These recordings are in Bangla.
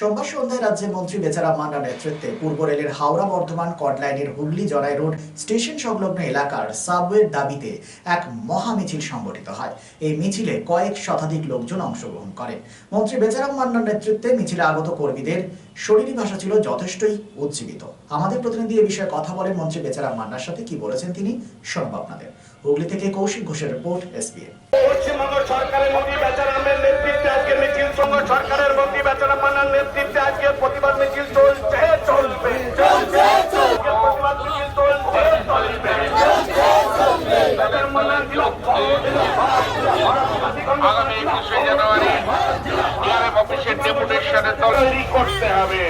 সোমবার সন্ধ্যায় রাজ্যের মন্ত্রী বেচারা নেতৃত্বে পূর্ব রেলের হাওড়া বর্ধমান কটলাইনের হুগলি জরাই রোড স্টেশন সংলগ্ন এলাকার সাবওয়ের দাবিতে এক মহা মিছিল সংগঠিত হয়। এই মিছিলে কয়েক শতাধিক লোকজন অংশগ্রহণ মন্ত্রী বেচারাম মান্নার নেতৃত্বে মিছিলে আগত কর্মীদের শরীরী ভাষা ছিল যথেষ্টই উজ্জীবিত। আমাদের প্রতিনিধি এ বিষয়ে কথা বলেন মন্ত্রী বেচারাম মান্নার সাথে কি বলেছেন তিনি শোনাব আপনাদের। হুগলি থেকে কৌশিক ঘোষের রিপোর্ট এসবিএন পশ্চিমবঙ্গ সরকারের বেচারামের নেতৃত্বে আজকে মিছিল সরকারের আগামী একুশে জানুয়ারি ডিআরএফ অফিসের ডেপুটেশনে তৈরি করতে হবে।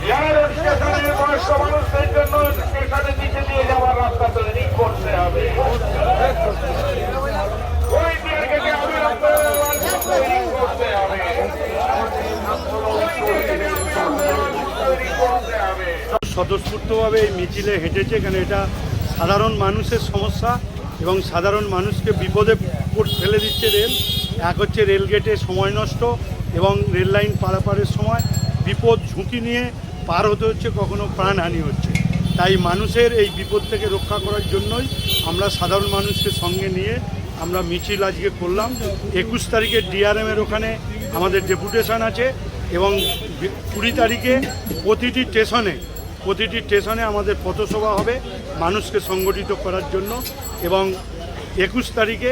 ডিআরএফ স্টেশনের বয়স্ক মানুষদের জন্য স্টেশনের নিচে দিয়ে যাওয়ার রাস্তা তৈরি করতে হবে। ওই ডিআরকে অবিলম্বে তৈরি করতে হবে তৈরি করতে হবে। স্বতঃস্ফূর্তভাবে এই মিছিলে হেঁটেছে কেন এটা সাধারণ মানুষের সমস্যা এবং সাধারণ মানুষকে বিপদে ফেলে দিচ্ছে রেল। এক হচ্ছে রেলগেটে সময় নষ্ট এবং রেল লাইন পারাপারের সময় বিপদ ঝুঁকি নিয়ে পার হতে হচ্ছে, কখনো প্রাণহানি হচ্ছে। তাই মানুষের এই বিপদ থেকে রক্ষা করার জন্যই আমরা সাধারণ মানুষকে সঙ্গে নিয়ে আমরা মিছিল আজকে করলাম। একুশ তারিখে ডিআরএমের ওখানে আমাদের ডেপুটেশন আছে এবং কুড়ি তারিখে প্রতিটি স্টেশনে প্রতিটি স্টেশনে আমাদের পথসভা হবে। মানুষকে সংগঠিত করার জন্য এবং একুশ তারিখে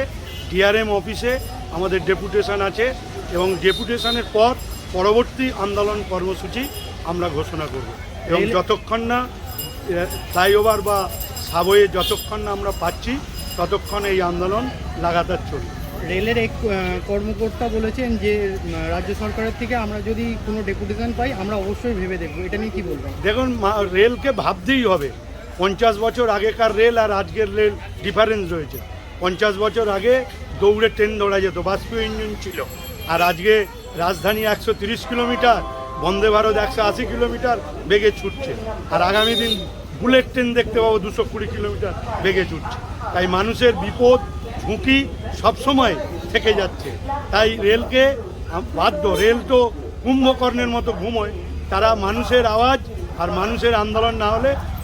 ডিআরএম অফিসে আমাদের ডেপুটেশন আছে এবং ডেপুটেশনের পর পরবর্তী আন্দোলন কর্মসূচি আমরা ঘোষণা করব। এবং যতক্ষণ না ফ্লাইওভার বা সাবওয়ে যতক্ষণ না আমরা পাচ্ছি ততক্ষণ এই আন্দোলন লাগাতার চলবে। রেলের এক কর্মকর্তা বলেছেন যে রাজ্য সরকারের থেকে আমরা যদি কোনো ডেপুটেশন পাই আমরা অবশ্যই ভেবে দেখব। এটা নিয়ে কি বলবেন? দেখুন রেলকে ভাবতেই হবে। পঞ্চাশ বছর আগেকার রেল আর আজকের রেল ডিফারেন্স রয়েছে। পঞ্চাশ বছর আগে দৌড়ে ট্রেন দৌড়া যেত, বাষ্পীয় ইঞ্জিন ছিল। আর আজকে রাজধানী একশো তিরিশ কিলোমিটার, বন্দে ভারত একশো আশি কিলোমিটার বেগে ছুটছে। আর আগামী দিন বুলেট ট্রেন দেখতে পাবো দুশো কুড়ি কিলোমিটার বেগে ছুটছে। তাই মানুষের বিপদ, ঝুঁকি সবসময় থেকে যাচ্ছে। তাই রেলকে বাধ্য, রেল তো কুম্ভকর্ণের মতো ঘুমোয়। তারা মানুষের আওয়াজ আর মানুষের আন্দোলন না হলে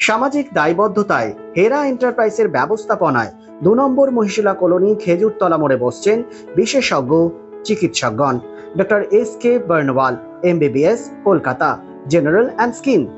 সামাজিক দায়বদ্ধতায় হেরা এন্টারপ্রাইজের ব্যবস্থাপনায় দু নম্বর মহিশিলা কলোনি খেজুরতলা মোড়ে বসছেন বিশেষজ্ঞ চিকিৎসকগণ। Doctor S K Barnwal MBBS Kolkata general and skin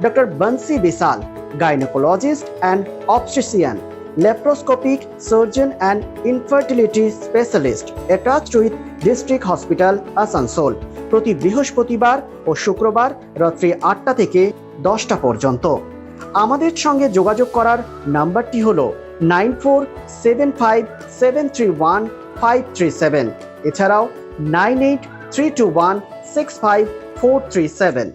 Doctor Bansi Bisal gynaecologist and obstetrician laparoscopic surgeon and infertility specialist attached with district hospital Asansol প্রতি বৃহস্পতিবার ও শুক্রবার রাত্রি আটটা থেকে দশটা পর্যন্ত। আমাদের সঙ্গে যোগাযোগ করার নাম্বারটি হল nine four seven five seven three one five three seven. এছাড়াও nine eight three two one six five four three seven.